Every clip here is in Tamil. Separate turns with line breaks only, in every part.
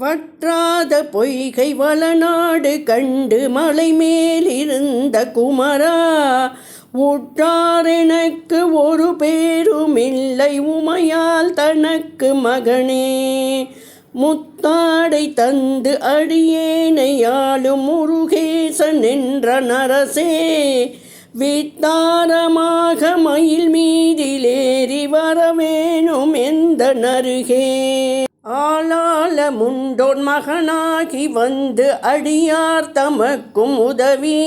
வற்றாத பொய்கை வளநாடு கண்டு மலை மேலிருந்த குமரா உற்றாரெனக்கு ஒரு பேருமில்லை உமையால் தனக்கு மகனே. முத்தாடை தந்து அடியேனையாளும் முருகேசன் என்ற நரசே வித்தாரமாக மயில் மீதிலேறி வரவேணும் எந்த நருகே. பாலால முண்டோன் மகனாகி வந்து அடியார் தமக்கும் உதவி.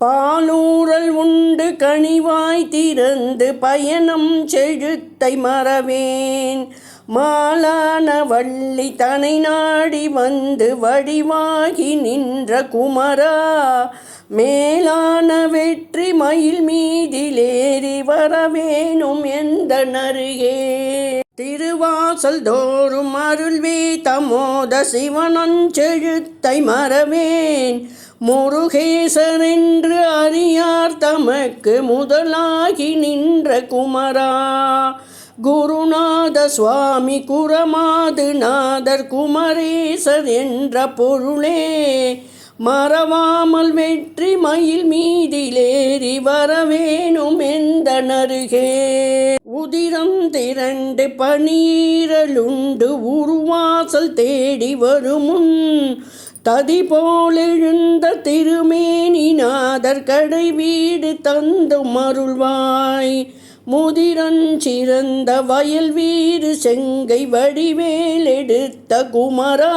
பாலூரல் உண்டு கனிவாய் திறந்து பயணம் செழுத்தை மறவேன். மாலான வள்ளி தனை நாடி வந்து வடிவாகி நின்ற குமரா. மேலான வெற்றி மயில் மீதிலேறி வரவேணும் எந்த நருகே திருவாசல் தோறும் அருள்வே தமோத சிவனஞ்செழுத்தை மறவேன். முருகேசன் அறியார் தமக்கு முதலாகி நின்ற குமரா. குருநாத சுவாமி குரமாது நாதர் குமரேசர் என்ற பொருளே. மறவாமல் வெற்றி மயில் மீதிலேறி வரவேணும் எந்த நருகே. உதிரம் திரண்டு பனீரலுண்டு உருவாசல் தேடி வருமுன். ததி போலெழுந்த திருமேனிநாதர் கடை வீடு தந்து மருள்வாய். முதிரஞ்சிறந்த வயல் வீடு செங்கை வடிவேல் எடுத்த குமரா.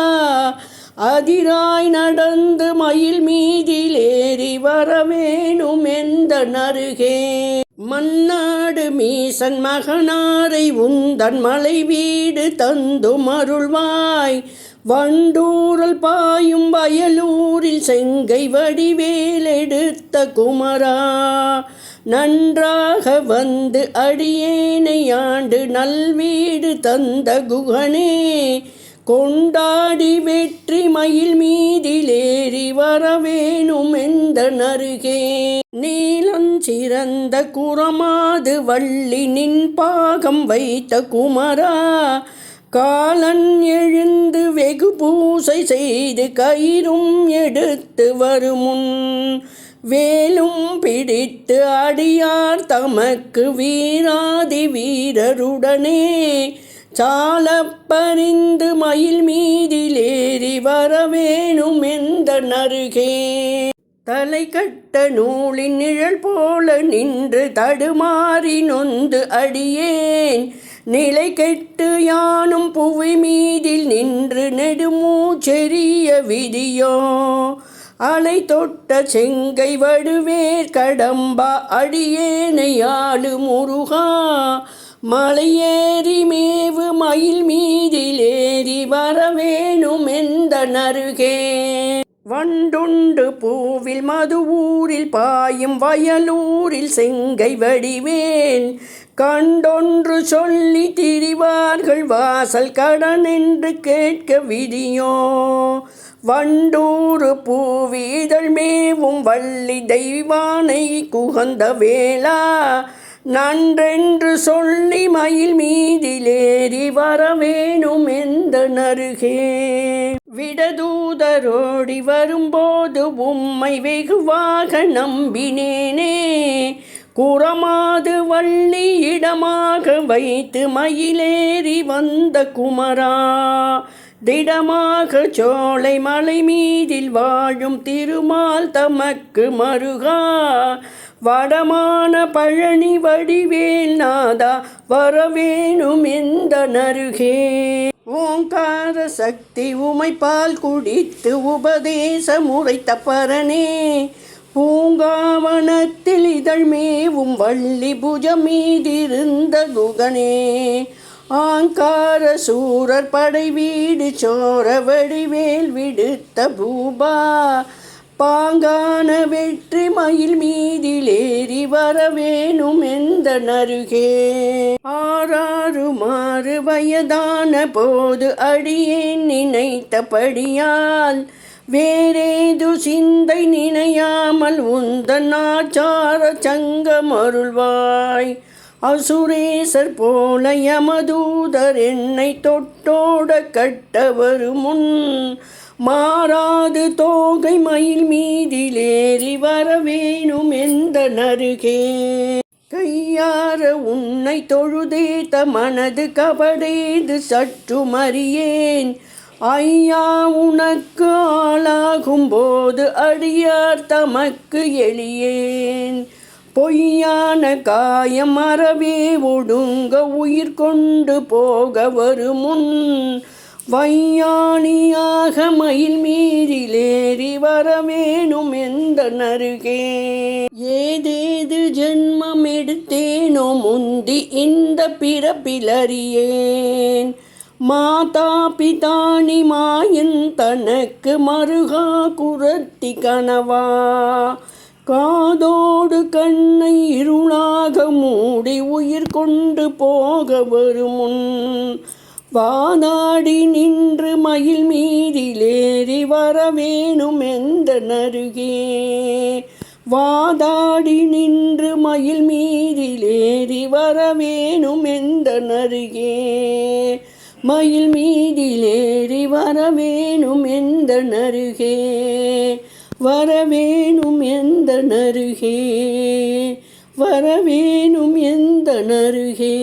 அதிராய் நடந்து மயில் மீதிலேறி வரவேணும் எந்த நருகே மன்னாடு மீசன் மகனாரை உந்தன் மலை வீடு தந்து மருள்வாய். வண்டூரல் பாயும் வயலூரில் செங்கை வடிவேலெடுத்த குமரா. நன்றாக வந்து அடியேனை ஆண்டு நல்வீடு தந்த குகனே. கொண்டாடி வெற்றி மயில் மீதிலேறி வரவேணும் எந்த நருகே நீலஞ்சிறந்த குரமாது வள்ளி நின் பாகம் வைத்த குமரா. காலன் எழுந்து வெகு பூசை செய்து கயிறும் எடுத்து வருமுன். வேலும் பிடித்து அடியார் தமக்கு வீராதி வீரருடனே சாலப் பறிந்து மயில் மீதிலேறி வரவேணும் எந்த நருகே தலை கட்ட நூலின் நிழல் போல நின்று தடுமாறி நொந்து அடியேன். நிலை கெட்டு யானும் புவி மீதில் நின்று நெடுமூச்செறிய விதியோ? அலை தொட்ட செங்கை வடுவேர் கடம்பா அடியேனை ஆளு முருகா? மலையேறி மேவு மயில் மீதிலேறி வரவேணும் எந்த நருகே வண்டுண்டு பூவில் மது ஊரில் பாயும் வயலூரில் செங்கை வடிவேன். கண்டொன்று சொல்லி திரிவார்கள் வாசல் கடன் என்று கேட்க விதியோ. வண்டூறு பூவிதழ் மேவும் வள்ளி தெய்வானை குகந்த வேளா. நன்றென்று சொல்லி மயில் மீதிலேறி வரவேணும் எந்த நருகே. விடதூதரோடி வரும்போது உம்மை வெகுவாக நம்பினேனே. குறமாது வள்ளி இடமாக வைத்து மயிலேறி வந்த குமரா. திடமாக சோலை மலை மீதில் வாழும் திருமால் தமக்கு மருகா. வடமான பழனி வடிவேல் நாதா வரவேணும் எந்த நருகே ஓங்கார சக்தி உமைப்பால் குடித்து உபதேச முறைத்த பரனே. பூங்காவனத்தில் இதழ் மேவும் வள்ளி புஜமீதிருந்த குகனே. ஆங்கார சூரர் படை வீடு சோர வடிவேல் விடுத்த பூபா பாங்கான வெற்றி மயில் மீதிலேறி வரவேணும் எந்த நருகே. ஆறாறு மாறு வயதான போது அடியேன் நினைத்தபடியால் வேறேது சிந்தை நினையாமல் உந்தன் ஆச்சார சங்கம் மருள்வாய் அசுரேசர் போல யமதூதர் என்னை தொட்டோட கட்டவர் முன் மாறாது தோகை மயில் மீதிலேறி வரவேணும் எந்த நருகே கையார உன்னை தொழுதேத்த மனது கபடேது சற்று மறியேன் ஐயா உனக்கு ஆளாகும் போது அடியார் தமக்கு எளியேன். பொய்யான காயம் அறவே ஒடுங்க உயிர் கொண்டு போக வருமுன். வையாணியாக மயில் மீறிலேறி வரவேணும் எந்த நருகே? ஏதேது ஜென்மம் எடுத்தேனோ முந்தி இந்த பிறப்பிலறியேன். மாதா பிதானி மாயன் தனக்கு மருகா குரத்தி கனவா? காதோடு கண்ணை இருளாக மூடி உயிர் கொண்டு போக வருமுன். வானாடி நின்று மயில் மீதிலேறி வரவேணும் எந்த நருகே வாதாடி நின்று மயில் மீதிலேறி வரவேணும் எந்த நருகே மயில் மீதிலேறி வரவேணும் எந்த நருகே வரவேணும் எந்த நருகே வரவேணும் எந்த நருகே